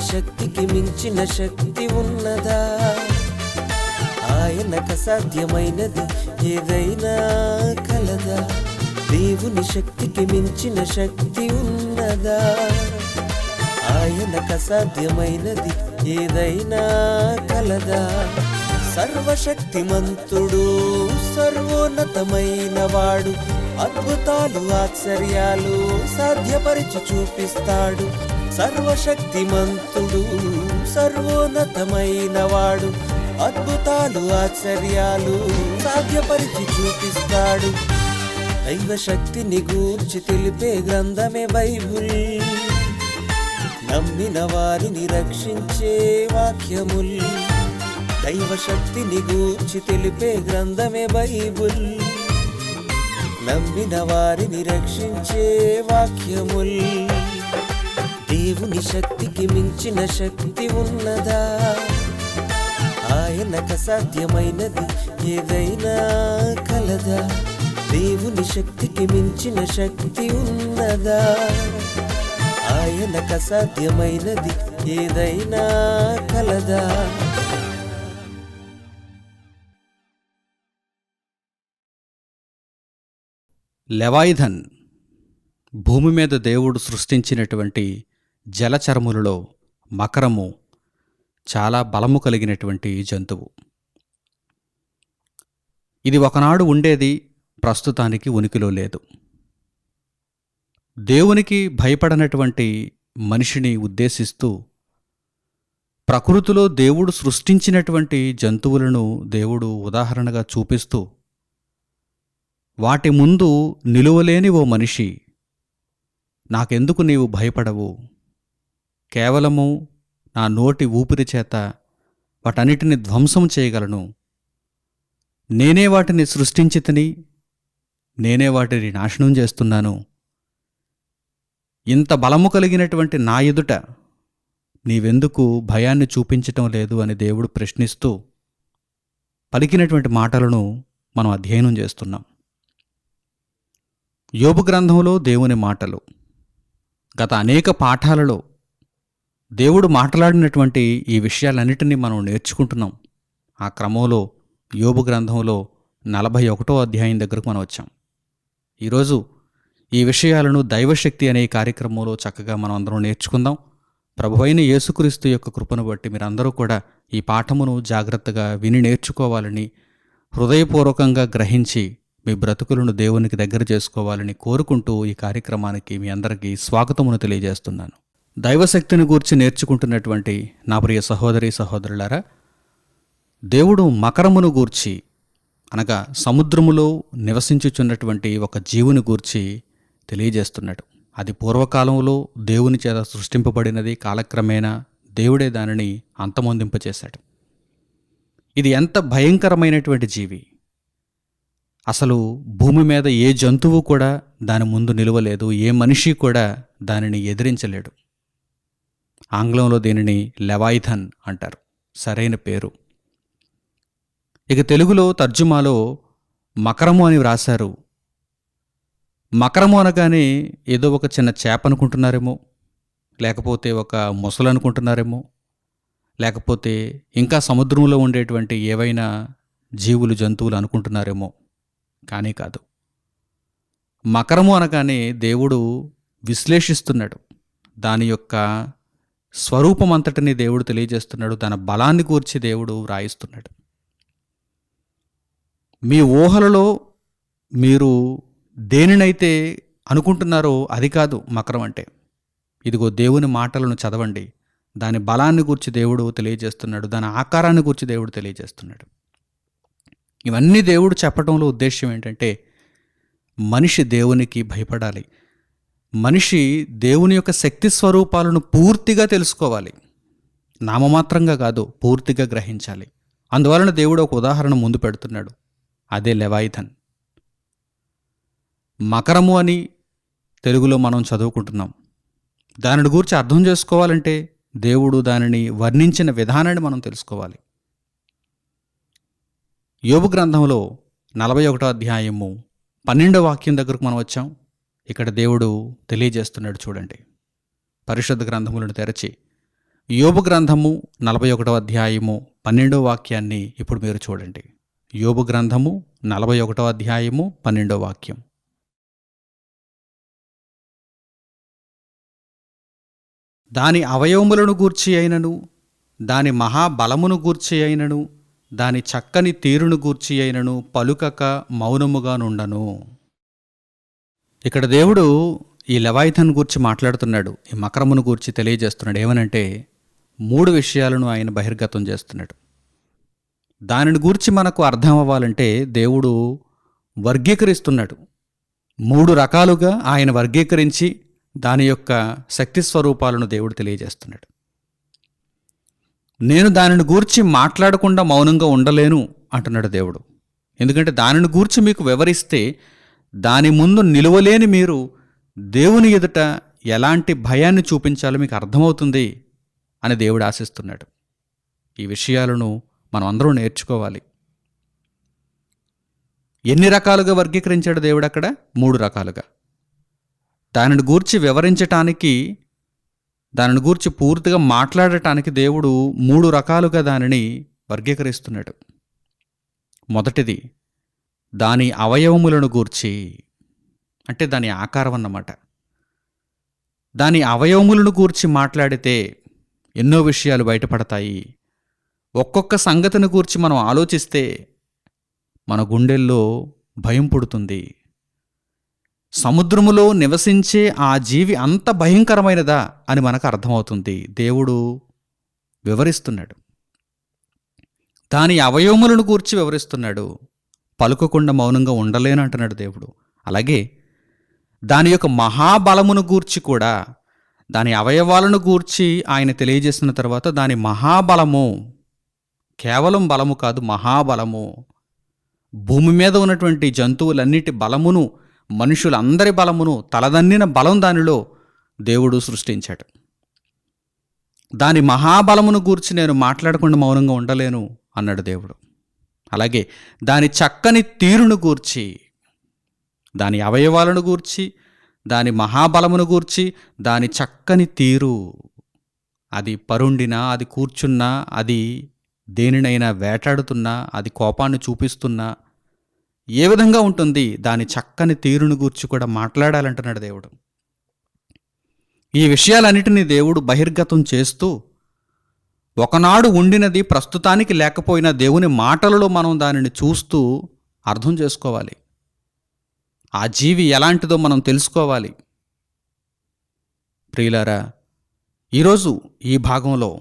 శక్తికి మించిన శక్తి ఉన్నదా? ఆయనకు అసాధ్యమైనది ఏదైనా కలదా? దేవుని శక్తికి మించిన శక్తి ఉన్నదా? ఆయనకు అసాధ్యమైనది ఏదైనా కలదా? సర్వశక్తిమంతుడు సర్వోన్నతమైన వాడు అద్భుతాలు ఆశ్చర్యాలు సాధ్యపరిచి చూపిస్తాడు. సర్వశక్తిమంతుడు సర్వోన్నతమైన వాడు అద్భుతాలు ఆశ్చర్యాలు సాధ్యపరిచి చూపిస్తాడు. దైవ శక్తిని గూర్చి తెలిపే గ్రంథమే బైబుల్. నమ్మిన వారిని రక్షించే వాక్యముల్. దైవ శక్తిని గూర్చి తెలిపే గ్రంథమే బైబుల్. నమ్మిన వారిని రక్షించే వాక్యముల్. దేవుని శక్తికి మించిన శక్తి ఉన్నదా? ఆయనకు సాధ్యమైనది ఏదైనా కలదా? దేవుని శక్తికి మించిన శక్తి ఉన్నదా? ఆయనకు సాధ్యమైనది ఏదైనా కలదా? లెవాయిధన్ భూమి మీద దేవుడు సృష్టించినటువంటి జలచరములలో మకరము చాలా బలము కలిగినటువంటి జంతువు. ఇది ఒకనాడు ఉండేది ప్రస్తుతానికి ఉనికిలో లేదు. దేవునికి భయపడనటువంటి మనిషిని ఉద్దేశిస్తూ ప్రకృతిలో దేవుడు సృష్టించినటువంటి జంతువులను దేవుడు ఉదాహరణగా చూపిస్తూ వాటి ముందు నిలువలేని ఓ మనిషి నాకెందుకు నీవు భయపడవు? కేవలము నా నోటి ఊపిరి చేత వాటన్నిటిని ధ్వంసం చేయగలను. నేనే వాటిని సృష్టించితిని నేనే వాటిని నాశనం చేస్తున్నాను. ఇంత బలము కలిగినటువంటి నా ఎదుట నీవెందుకు భయాన్ని చూపించటం లేదు అని దేవుడు ప్రశ్నిస్తూ పలికినటువంటి మాటలను మనం అధ్యయనం చేస్తున్నాం. యోబు గ్రంథంలో దేవుని మాటలు గత అనేక పాఠాలలో దేవుడు మాట్లాడినటువంటి ఈ విషయాలన్నిటినీ మనం నేర్చుకుంటున్నాం. ఆ క్రమంలో యోబు గ్రంథంలో నలభై ఒకటో అధ్యాయం దగ్గరకు మనం వచ్చాం. ఈరోజు ఈ విషయాలను దైవశక్తి అనే ఈ కార్యక్రమంలో చక్కగా మనం అందరం నేర్చుకుందాం. ప్రభువైన యేసుక్రీస్తు యొక్క కృపను బట్టి మీరందరూ కూడా ఈ పాఠమును జాగ్రత్తగా విని నేర్చుకోవాలని హృదయపూర్వకంగా గ్రహించి మీ బ్రతుకులను దేవునికి దగ్గర చేసుకోవాలని కోరుకుంటూ ఈ కార్యక్రమానికి మీ అందరికీ స్వాగతమును తెలియజేస్తున్నాను. దైవశక్తిని గూర్చి నేర్చుకుంటున్నటువంటి నా ప్రియ సహోదరి సహోదరులారా దేవుడు మకరమును గూర్చి అనగా సముద్రములో నివసించుచున్నటువంటి ఒక జీవుని గూర్చి తెలియజేస్తున్నాడు. అది పూర్వకాలంలో దేవుని చేత సృష్టింపబడినది కాలక్రమేణా దేవుడే దానిని అంతమొందింపచేశాడు. ఇది ఎంత భయంకరమైనటువంటి జీవి! అసలు భూమి మీద ఏ జంతువు కూడా దాని ముందు నిలవలేదు ఏ మనిషి కూడా దానిని ఎదిరించలేడు. ఆంగ్లంలో దీనిని లెవాయిథన్ అంటారు. సరైన పేరు. ఇక తెలుగులో తర్జుమాలో మకరము అని వ్రాశారు. మకరము అనగానే ఏదో ఒక చిన్న చేప అనుకుంటున్నారేమో లేకపోతే ఒక మొసలు అనుకుంటున్నారేమో లేకపోతే ఇంకా సముద్రంలో ఉండేటువంటి ఏవైనా జీవులు జంతువులు అనుకుంటున్నారేమో కానీ కాదు. మకరము అనగానే దేవుడు విశ్లేషిస్తున్నాడు. దాని యొక్క స్వరూపమంతటిని దేవుడు తెలియజేస్తున్నాడు. తన బలాన్ని కూర్చి దేవుడు వ్రాయిస్తున్నాడు. మీ ఊహలలో మీరు దేనినైతే అనుకుంటున్నారో అది కాదు మకరం అంటే. ఇదిగో దేవుని మాటలను చదవండి. దాని బలాన్ని గురించి దేవుడు తెలియజేస్తున్నాడు. దాని ఆకారాన్ని గురించి దేవుడు తెలియజేస్తున్నాడు. ఇవన్నీ దేవుడు చెప్పడంలో ఉద్దేశం ఏంటంటే మనిషి దేవునికి భయపడాలి. మనిషి దేవుని యొక్క శక్తి స్వరూపాలను పూర్తిగా తెలుసుకోవాలి. నామమాత్రంగా కాదు పూర్తిగా గ్రహించాలి. అందువలన దేవుడు ఒక ఉదాహరణ ముందు పెడుతున్నాడు. అదే లెవాయిథన్. మకరము అని తెలుగులో మనం చదువుకుంటున్నాం. దానిని గురించి అర్థం చేసుకోవాలంటే దేవుడు దానిని వర్ణించిన విధానాన్ని మనం తెలుసుకోవాలి. యోగు గ్రంథంలో నలభై ఒకటో అధ్యాయము పన్నెండో వాక్యం దగ్గరకు మనం వచ్చాం. ఇక్కడ దేవుడు తెలియజేస్తున్నాడు చూడండి. పరిశుద్ధ గ్రంథములను తెరచి యోబు గ్రంథము నలభై ఒకటో అధ్యాయము పన్నెండో వాక్యాన్ని ఇప్పుడు మీరు చూడండి. యోబు గ్రంథము నలభై ఒకటవ అధ్యాయము పన్నెండో వాక్యం. దాని అవయవములను గూర్చి అయినను దాని మహాబలమును గూర్చి అయినను దాని చక్కని తీరును గూర్చి అయినను పలుకక మౌనముగా నుండను. ఇక్కడ దేవుడు ఈ లెవాయిథన్ గూర్చి మాట్లాడుతున్నాడు ఈ మకరమును గూర్చి తెలియజేస్తున్నాడు. ఏమనంటే మూడు విషయాలను ఆయన బహిర్గతం చేస్తున్నాడు. దానిని గూర్చి మనకు అర్థం అవ్వాలంటే దేవుడు వర్గీకరిస్తున్నాడు. మూడు రకాలుగా ఆయన వర్గీకరించి దాని యొక్క శక్తి స్వరూపాలను దేవుడు తెలియజేస్తున్నాడు. నేను దానిని గూర్చి మాట్లాడకుండా మౌనంగా ఉండలేను అంటున్నాడు దేవుడు. ఎందుకంటే దానిని గూర్చి మీకు వివరిస్తే దాని ముందు నిలువలేని మీరు దేవుని ఎదుట ఎలాంటి భయాన్ని చూపించాలో మీకు అర్థమవుతుంది అని దేవుడు ఆశిస్తున్నాడు. ఈ విషయాలను మనం అందరూ నేర్చుకోవాలి. ఎన్ని రకాలుగా వర్గీకరించాడు దేవుడు అక్కడ? మూడు రకాలుగా. దానిని గూర్చి వివరించటానికి దానిని గూర్చి పూర్తిగా మాట్లాడటానికి దేవుడు మూడు రకాలుగా దానిని వర్గీకరిస్తున్నాడు. మొదటిది దాని అవయవములను గూర్చి అంటే దాని ఆకారం అన్నమాట దాని అవయవములను గూర్చి మాట్లాడితే ఎన్నో విషయాలు బయటపడతాయి. ఒక్కొక్క సంగతిని గూర్చి మనం ఆలోచిస్తే మన గుండెల్లో భయం పుడుతుంది. సముద్రములో నివసించే ఆ జీవి అంత భయంకరమైనదా అని మనకు అర్థమవుతుంది. దేవుడు వివరిస్తున్నాడు. దాని అవయవములను గూర్చి వివరిస్తున్నాడు. పలుకకుండా మౌనంగా ఉండలేను అంటున్నాడు దేవుడు. అలాగే దాని యొక్క మహాబలమును గూర్చి కూడా దాని అవయవాలను గూర్చి ఆయన తెలియజేసిన తర్వాత దాని మహాబలము కేవలం బలము కాదు మహాబలము. భూమి మీద ఉన్నటువంటి జంతువులన్నిటి బలమును మనుషులందరి బలమును తలదన్నిన బలం దానిలో దేవుడు సృష్టించాడు. దాని మహాబలమును గూర్చి నేను మాట్లాడకుండా మౌనంగా ఉండలేను అన్నాడు దేవుడు. అలాగే దాని చక్కని తీరును గూర్చి దాని అవయవాలను గూర్చి దాని మహాబలమును గూర్చి దాని చక్కని తీరు. అది పరుండినా అది కూర్చున్నా అది దేనినైనా వేటాడుతున్నా అది కోపాన్ని చూపిస్తున్నా ఏ విధంగా ఉంటుంది దాని చక్కని తీరును గూర్చి కూడా మాట్లాడాలంటున్నాడు దేవుడు. ఈ విషయాలన్నిటినీ దేవుడు బహిర్గతం చేస్తూ ఒకనాడు ఉండినది ప్రస్తుతానికి లేకపోయినా దేవుని మాటలలో మనం దానిని చూస్తూ అర్థం చేసుకోవాలి. ఆ జీవి ఎలాంటిదో మనం తెలుసుకోవాలి. ప్రియులారా ఈరోజు ఈ భాగంలో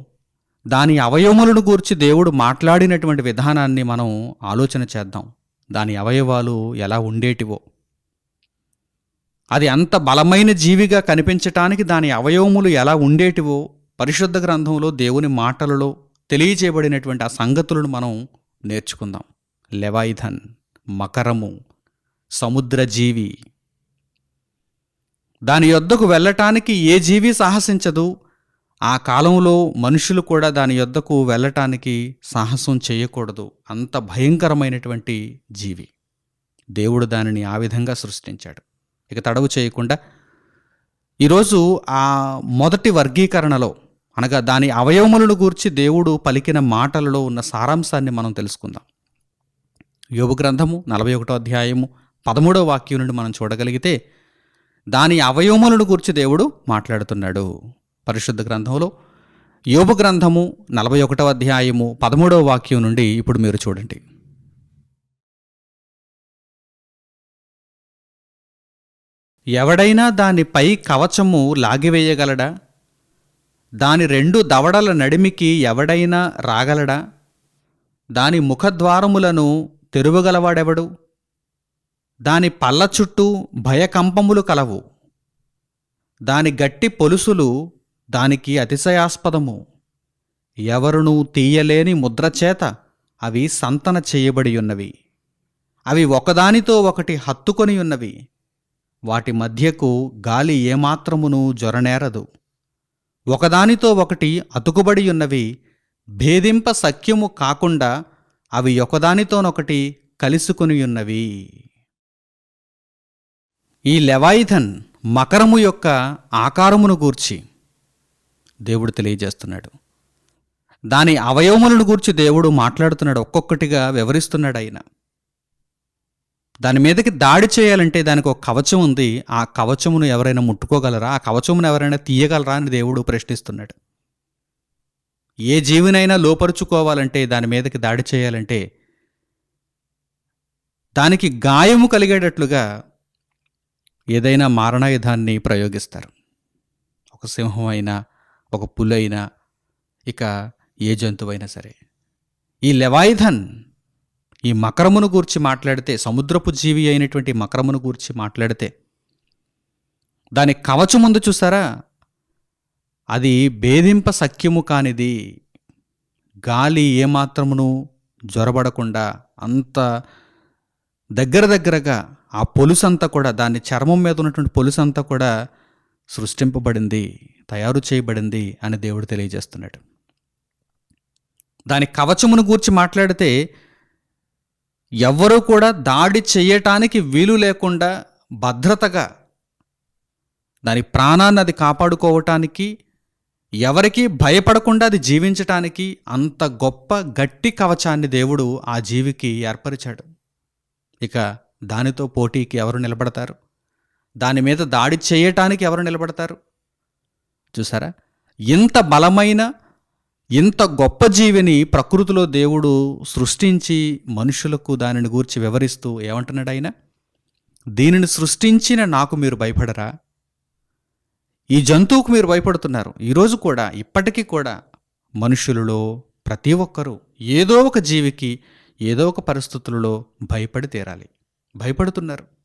దాని అవయవములను గూర్చి దేవుడు మాట్లాడినటువంటి విధానాన్ని మనం ఆలోచన చేద్దాం. దాని అవయవాలు ఎలా ఉండేటివో. అది అంత బలమైన జీవిగా కనిపించటానికి దాని అవయవములు ఎలా ఉండేటివో పరిశుద్ధ గ్రంథంలో దేవుని మాటలలో తెలియజేయబడినటువంటి ఆ సంగతులను మనం నేర్చుకుందాం. లెవాయిథన్ మకరము సముద్ర జీవి. దాని యొద్దకు వెళ్ళటానికి ఏ జీవి సాహసించదు? ఆ కాలంలో మనుషులు కూడా దాని యొద్దకు వెళ్ళటానికి సాహసం చేయకూడదు. అంత భయంకరమైనటువంటి జీవి. దేవుడు దానిని ఆ విధంగా సృష్టించాడు. ఇక తడవు చేయకుండా ఈరోజు ఆ మొదటి వర్గీకరణలో అనగా దాని అవయవములను గూర్చి దేవుడు పలికిన మాటలలో ఉన్న సారాంశాన్ని మనం తెలుసుకుందాం. యోగు గ్రంథము నలభై ఒకటో అధ్యాయము పదమూడవ వాక్యం నుండి మనం చూడగలిగితే దాని అవయవములను గూర్చి దేవుడు మాట్లాడుతున్నాడు. పరిశుద్ధ గ్రంథంలో యోబు గ్రంథము నలభై ఒకటవ అధ్యాయము పదమూడవ వాక్యం నుండి ఇప్పుడు మీరు చూడండి. ఎవడైనా దానిపై కవచము లాగివేయగలడా? దాని రెండు దవడల నడిమికి ఎవడైనా రాగలడా? దాని ముఖద్వారములను తెరువగలవాడెవడు? దాని పళ్ళ చుట్టూ భయకంపములు కలవు. దాని గట్టి పొలుసులు దానికి అతిశయాస్పదము. ఎవరునూ తీయలేని ముద్రచేత అవి సంతన చేయబడి ఉన్నవి అవి ఒకదానితో ఒకటి హత్తుకొని ఉన్నవి వాటి మధ్యకు గాలి ఏమాత్రమును జొరనేరదు. ఒకదానితో ఒకటి అతుకుబడి ఉన్నవి భేదింప సఖ్యము కాకుండా అవి ఒకదానితోనొకటి కలుసుకొని ఉన్నవి. ఈ లెవాయిథన్ మకరము యొక్క ఆకారమును గూర్చి దేవుడు తెలియజేస్తున్నాడు. దాని అవయవములను గూర్చి దేవుడు మాట్లాడుతున్నాడు ఒక్కొక్కటిగా వివరిస్తున్నాడు ఆయన. దాని మీదకి దాడి చేయాలంటే దానికి ఒక కవచం ఉంది. ఆ కవచమును ఎవరైనా ముట్టుకోగలరా? ఆ కవచమును ఎవరైనా తీయగలరా అని దేవుడు ప్రశ్నిస్తున్నాడు. ఏ జీవినైనా లోపరుచుకోవాలంటే దాని మీదకి దాడి చేయాలంటే దానికి గాయము కలిగేటట్లుగా ఏదైనా మారణాయుధాన్ని ప్రయోగిస్తారు. ఒక సింహం అయినా ఒక పులైనా ఇక ఏ జంతువైనా సరే. ఈ లెవాయుధన్ ఈ మకరమును గూర్చి మాట్లాడితే సముద్రపు జీవి అయినటువంటి మకరమును గూర్చి మాట్లాడితే దాని కవచం ముందు చూసారా? అది భేదింప సఖ్యము కానిది. గాలి ఏమాత్రమును జ్వరబడకుండా అంత దగ్గర దగ్గరగా ఆ పొలుసంతా కూడా దాని చర్మం మీద ఉన్నటువంటి పొలుసంతా కూడా సృష్టింపబడింది తయారు చేయబడింది అని దేవుడు తెలియజేస్తున్నాడు. దాని కవచమును గూర్చి మాట్లాడితే ఎవ్వరూ కూడా దాడి చేయటానికి వీలు లేకుండా భద్రతగా దాని ప్రాణాన్ని అది కాపాడుకోవటానికి ఎవరికీ భయపడకుండా అది జీవించటానికి అంత గొప్ప గట్టి కవచాన్ని దేవుడు ఆ జీవికి ఏర్పరిచాడు. ఇక దానితో పోటీకి ఎవరు నిలబడతారు? దాని మీద దాడి చేయటానికి ఎవరు నిలబడతారు? చూసారా? ఇంత బలమైన ఇంత గొప్ప జీవిని ప్రకృతిలో దేవుడు సృష్టించి మనుషులకు దానిని గూర్చి వివరిస్తూ ఏమంటున్నాడు ఆయన? దీనిని సృష్టించిన నాకు మీరు భయపడరా? ఈ జంతువుకు మీరు భయపడుతున్నారు. ఈరోజు కూడా ఇప్పటికీ కూడా మనుషులలో ప్రతి ఒక్కరూ ఏదో ఒక జీవికి ఏదో ఒక పరిస్థితులలో భయపడి తీరాలి. భయపడుతున్నారు.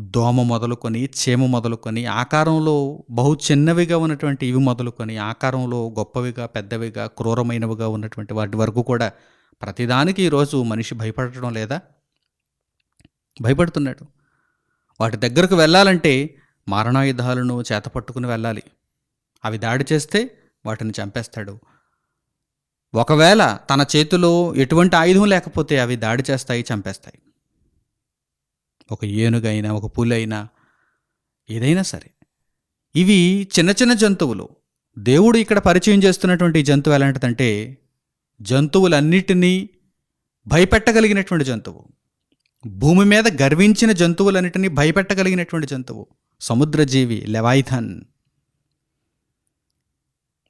దోమ మొదలుకొని చీమ మొదలుకొని ఆకారంలో బహు చిన్నవిగా ఉన్నటువంటి ఇవి మొదలుకొని ఆకారంలో గొప్పవిగా పెద్దవిగా క్రూరమైనవిగా ఉన్నటువంటి వాటి వరకు కూడా ప్రతిదానికి ఈరోజు మనిషి భయపడటం లేదా? భయపడుతున్నాడు. వాటి దగ్గరకు వెళ్ళాలంటే మారణాయుధాలను చేతపట్టుకుని వెళ్ళాలి. అవి దాడి చేస్తే వాటిని చంపేస్తాడు. ఒకవేళ తన చేతిలో ఎటువంటి ఆయుధం లేకపోతే అవి దాడి చేస్తాయి చంపేస్తాయి. ఒక ఏనుగైనా ఒక పులైనా ఏదైనా సరే. ఇవి చిన్న చిన్న జంతువులు. దేవుడు ఇక్కడ పరిచయం చేస్తున్నటువంటి జంతువు ఎలాంటిదంటే జంతువులన్నిటినీ భయపెట్టగలిగినటువంటి జంతువు. భూమి మీద గర్వించిన జంతువులన్నిటినీ భయపెట్టగలిగినటువంటి జంతువు. సముద్రజీవి లెవాయిథన్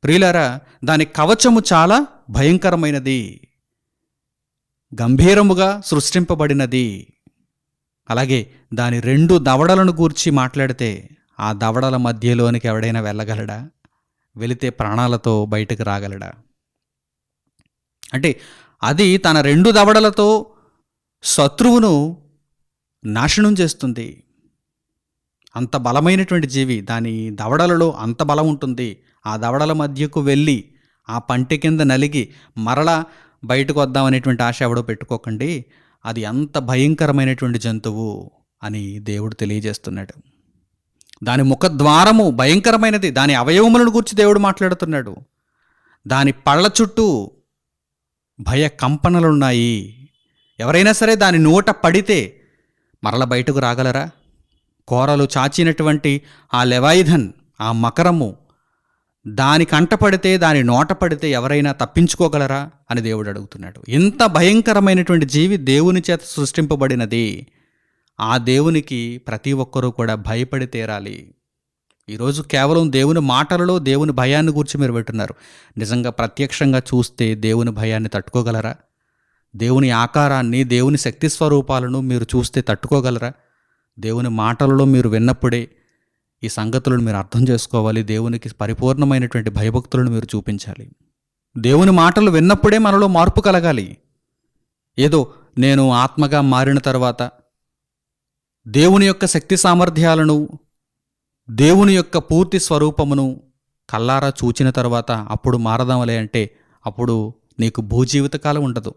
ప్రియులారా దాని కవచము చాలా భయంకరమైనది. గంభీరముగా సృష్టింపబడినది. అలాగే దాని రెండు దవడలను గూర్చి మాట్లాడితే ఆ దవడల మధ్యలోనికి ఎవడైనా వెళ్ళగలడా? వెళితే ప్రాణాలతో బయటకు రాగలడా? అంటే అది తన రెండు దవడలతో శత్రువును నాశనం చేస్తుంది. అంత బలమైనటువంటి జీవి దాని దవడలలో అంత బలం ఉంటుంది. ఆ దవడల మధ్యకు వెళ్ళి ఆ పంటి కింద నలిగి మరలా బయటకు వద్దామనేటువంటి ఆశ ఎవడో పెట్టుకోకండి. అది అంత భయంకరమైనటువంటి జంతువు అని దేవుడు తెలియజేస్తున్నాడు. దాని ముఖద్వారము భయంకరమైనది దాని అవయవములను గురించి దేవుడు మాట్లాడుతున్నాడు. దాని పళ్ళ చుట్టూ భయ కంపనలున్నాయి. ఎవరైనా సరే దాని నోట పడితే మరల బయటకు రాగలరా? కోరలు చాచినటువంటి ఆ లెవాయిధన్ ఆ మకరము దాని కంటపడితే దాని నోట పడితే ఎవరైనా తప్పించుకోగలరా? అని దేవుడు అడుగుతున్నాడు. ఇంత భయంకరమైనటువంటి జీవి దేవుని చేత సృష్టింపబడినది. ఆ దేవునికి ప్రతి ఒక్కరూ కూడా భయపడి తీరాలి. ఈరోజు కేవలం దేవుని మాటలలో దేవుని భయాన్ని గురించి మీరు పెట్టున్నారు నిజంగా ప్రత్యక్షంగా చూస్తే దేవుని భయాన్ని తట్టుకోగలరా? దేవుని ఆకారాన్ని దేవుని శక్తి స్వరూపాలను మీరు చూస్తే తట్టుకోగలరా? దేవుని మాటలలో మీరు విన్నప్పుడే ఈ సంగతులను మీరు అర్థం చేసుకోవాలి. దేవునికి పరిపూర్ణమైనటువంటి భయభక్తులను మీరు చూపించాలి. దేవుని మాటలు విన్నప్పుడే మనలో మార్పు కలగాలి. ఏదో నేను ఆత్మగా మారిన తర్వాత దేవుని యొక్క శక్తి సామర్థ్యాలను దేవుని యొక్క పూర్తి స్వరూపమును కల్లారా చూచిన తర్వాత అప్పుడు మారదామలే అంటే అప్పుడు నీకు భూజీవితకాలం ఉండదు.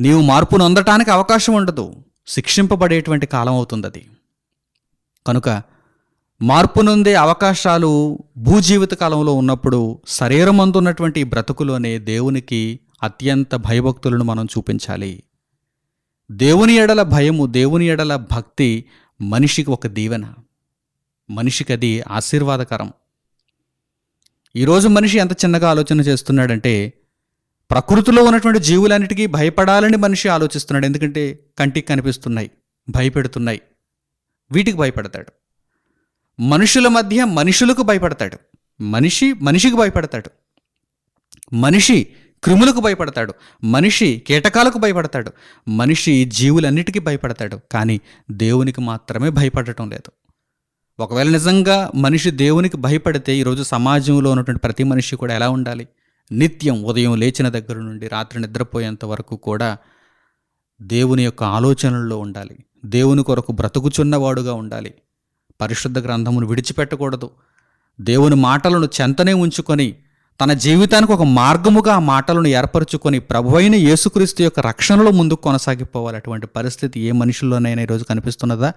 నీవు మార్పును అందటానికి అవకాశం ఉండదు. శిక్షింపబడేటువంటి కాలం అవుతుంది అది కనుక మార్పు నొందే అవకాశాలు భూజీవిత కాలంలో ఉన్నప్పుడు శరీరమందున్నటువంటి బ్రతుకులోనే దేవునికి అత్యంత భయభక్తులను మనం చూపించాలి. దేవుని ఎడల భయము దేవుని ఎడల భక్తి మనిషికి ఒక దీవెన. మనిషికి అది ఆశీర్వాదకరం. ఈరోజు మనిషి ఎంత చిన్నగా ఆలోచన చేస్తున్నాడంటే ప్రకృతిలో ఉన్నటువంటి జీవులన్నిటికీ భయపడాలని మనిషి ఆలోచిస్తున్నాడు. ఎందుకంటే కంటికి కనిపిస్తున్నాయి భయపెడుతున్నాయి. వీటికి భయపడతాడు. మనుషుల మధ్య మనుషులకు భయపడతాడు. మనిషి మనిషికి భయపడతాడు. మనిషి క్రిములకు భయపడతాడు. మనిషి కీటకాలకు భయపడతాడు. మనిషి జీవులన్నిటికీ భయపడతాడు. కానీ దేవునికి మాత్రమే భయపడటం లేదు. ఒకవేళ నిజంగా మనిషి దేవునికి భయపడితే ఈరోజు సమాజంలో ఉన్నటువంటి ప్రతి మనిషి కూడా ఎలా ఉండాలి? నిత్యం ఉదయం లేచిన దగ్గర నుండి రాత్రి నిద్రపోయేంత వరకు కూడా దేవుని యొక్క ఆలోచనల్లో ఉండాలి. దేవుని కొరకు బ్రతుకుచున్నవాడుగా ఉండాలి. పరిశుద్ధ గ్రంథమును విడిచిపెట్టకూడదు. దేవుని మాటలను చెంతనే ఉంచుకొని తన జీవితానికి ఒక మార్గముగా ఆ మాటలను ఏర్పరచుకొని ప్రభువైన యేసుక్రీస్తు యొక్క రక్షణలో ముందుకు కొనసాగిపోవాలి. అటువంటి పరిస్థితి ఏ మనుషుల్లోనైనా ఈరోజు కనిపిస్తున్నదా?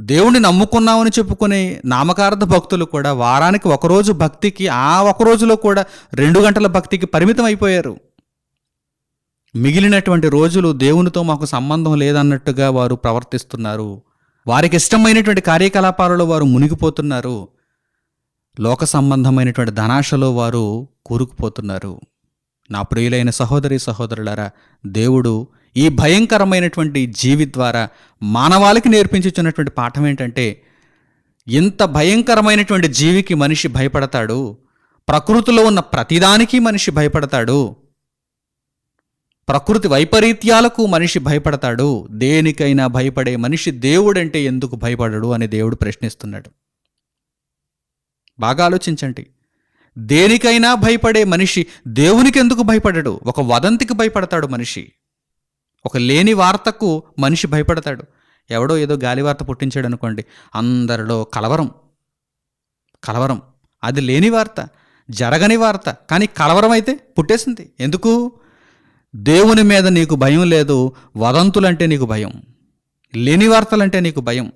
దేవుణ్ణి నమ్ముకున్నామని చెప్పుకునే నామకార్థ భక్తులు కూడా వారానికి ఒకరోజు భక్తికి ఆ ఒక రోజులో కూడా రెండు గంటల భక్తికి పరిమితం అయిపోయారు మిగిలినటువంటి రోజులు దేవునితో మాకు సంబంధం లేదన్నట్టుగా వారు ప్రవర్తిస్తున్నారు. వారికి ఇష్టమైనటువంటి కార్యకలాపాలలో వారు మునిగిపోతున్నారు. లోక సంబంధమైనటువంటి ధనాశలో వారు కూరుకుపోతున్నారు. నా ప్రియులైన సహోదరి సహోదరులారా దేవుడు ఈ భయంకరమైనటువంటి జీవి ద్వారా మానవాళికి నేర్పించుచున్నటువంటి పాఠం ఏంటంటే ఇంత భయంకరమైనటువంటి జీవికి మనిషి భయపడతాడు ప్రకృతిలో ఉన్న ప్రతిదానికి మనిషి భయపడతాడు ప్రకృతి వైపరీత్యాలకు మనిషి భయపడతాడు. దేనికైనా భయపడే మనిషి దేవుడంటే ఎందుకు భయపడడు అని దేవుడు ప్రశ్నిస్తున్నాడు. బాగా ఆలోచించండి. దేనికైనా భయపడే మనిషి దేవునికి ఎందుకు భయపడడు? ఒక వదంతికి భయపడతాడు మనిషి. ఒక లేని వార్తకు మనిషి భయపడతాడు. ఎవడో ఏదో గాలి వార్త పుట్టించాడు అనుకోండి అందరిలో కలవరం. కలవరం. అది లేని వార్త జరగని వార్త. కానీ కలవరం అయితే పుట్టేసింది. ఎందుకు? దేవుని మీద నీకు భయం లేదు వదంతులంటే నీకు భయం లేని వార్తలంటే నీకు భయం.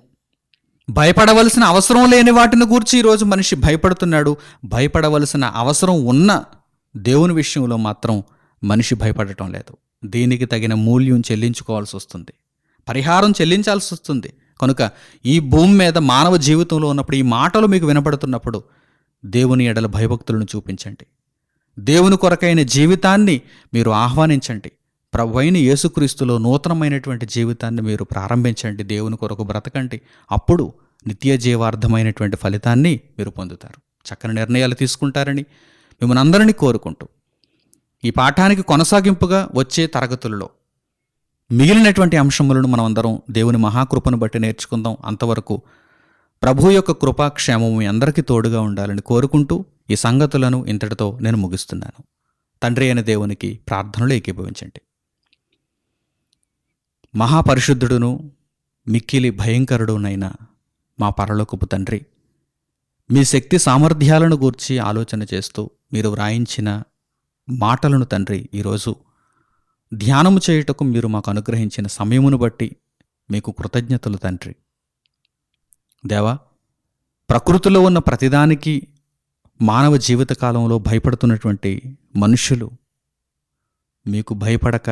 భయపడవలసిన అవసరం లేని వాటిని గూర్చి ఈరోజు మనిషి భయపడుతున్నాడు. భయపడవలసిన అవసరం ఉన్న దేవుని విషయంలో మాత్రం మనిషి భయపడటం లేదు. దీనికి తగిన మూల్యం చెల్లించుకోవాల్సి వస్తుంది. పరిహారం చెల్లించాల్సి వస్తుంది. కనుక ఈ భూమి మీద మానవ జీవితంలో ఉన్నప్పుడు ఈ మాటలు మీకు వినపడుతున్నప్పుడు దేవుని ఎడల భయభక్తులను చూపించండి. దేవుని కొరకైన జీవితాన్ని మీరు ఆహ్వానించండి. ప్రభు అయిన యేసుక్రీస్తులో నూతనమైనటువంటి జీవితాన్ని మీరు ప్రారంభించండి. దేవుని కొరకు బ్రతకండి. అప్పుడు నిత్య జీవార్థమైనటువంటి ఫలితాన్ని మీరు పొందుతారు. చక్కని నిర్ణయాలు తీసుకుంటారని మిమ్మల్ని అందరినీ కోరుకుంటూ ఈ పాఠానికి కొనసాగింపుగా వచ్చే తరగతులలో మిగిలినటువంటి అంశములను మనమందరం దేవుని మహాకృపను బట్టి నేర్చుకుందాం. అంతవరకు ప్రభు యొక్క కృపాక్షేమము మీ అందరికీ తోడుగా ఉండాలని కోరుకుంటూ ఈ సంగతులను ఇంతటితో నేను ముగిస్తున్నాను. తండ్రి అయిన దేవునికి ప్రార్థనలు ఏకీభవించండి. మహాపరిశుద్ధుడును మిక్కిలి భయంకరుడునైన మా పరలోకపు తండ్రి మీ శక్తి సామర్థ్యాలను గూర్చి ఆలోచన చేస్తూ మీరు వ్రాయించిన మాటలను తండ్రి ఈరోజు ధ్యానము చేయుటకు మీరు మాకు అనుగ్రహించిన సమయమును బట్టి మీకు కృతజ్ఞతలు తండ్రి. దేవా ప్రకృతిలో ఉన్న ప్రతిదానికి మానవ జీవితకాలంలో భయపడుతున్నటువంటి మనుషులు మీకు భయపడక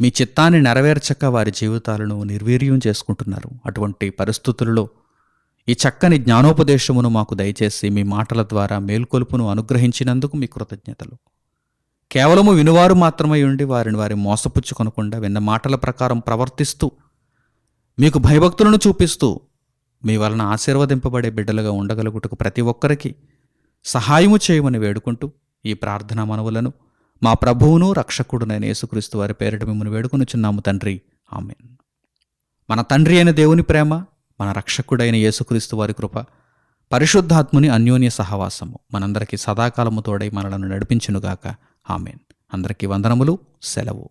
మీ చిత్తాన్ని నెరవేర్చక వారి జీవితాలను నిర్వీర్యం చేసుకుంటున్నారు. అటువంటి పరిస్థితులలో ఈ చక్కని జ్ఞానోపదేశమును మాకు దయచేసి మీ మాటల ద్వారా మేల్కొలుపును అనుగ్రహించినందుకు మీ కృతజ్ఞతలు. కేవలము వినువారు మాత్రమే ఉండి వారిని వారి మోసపుచ్చుకొనకుండా విన్న మాటల ప్రకారం ప్రవర్తిస్తూ మీకు భయభక్తులను చూపిస్తూ మీ వలన ఆశీర్వదింపబడే బిడ్డలుగా ఉండగలుగుటకు ప్రతి ఒక్కరికి సహాయము చేయమని వేడుకుంటూ ఈ ప్రార్థనా మనవులను మా ప్రభువును రక్షకుడునైన యేసుక్రీస్తు వారి పేరిట మిమ్మల్ని వేడుకొనుచున్నాము తండ్రి. ఆమెన్. మన తండ్రి అయిన దేవుని ప్రేమ మన రక్షకుడైన యేసుక్రీస్తు వారి కృప పరిశుద్ధాత్ముని అన్యోన్య సహవాసము మనందరికీ సదాకాలము తోడై మనలను నడిపించునుగాక. ఆమెన్. అందరికీ వందనములు సెలవు.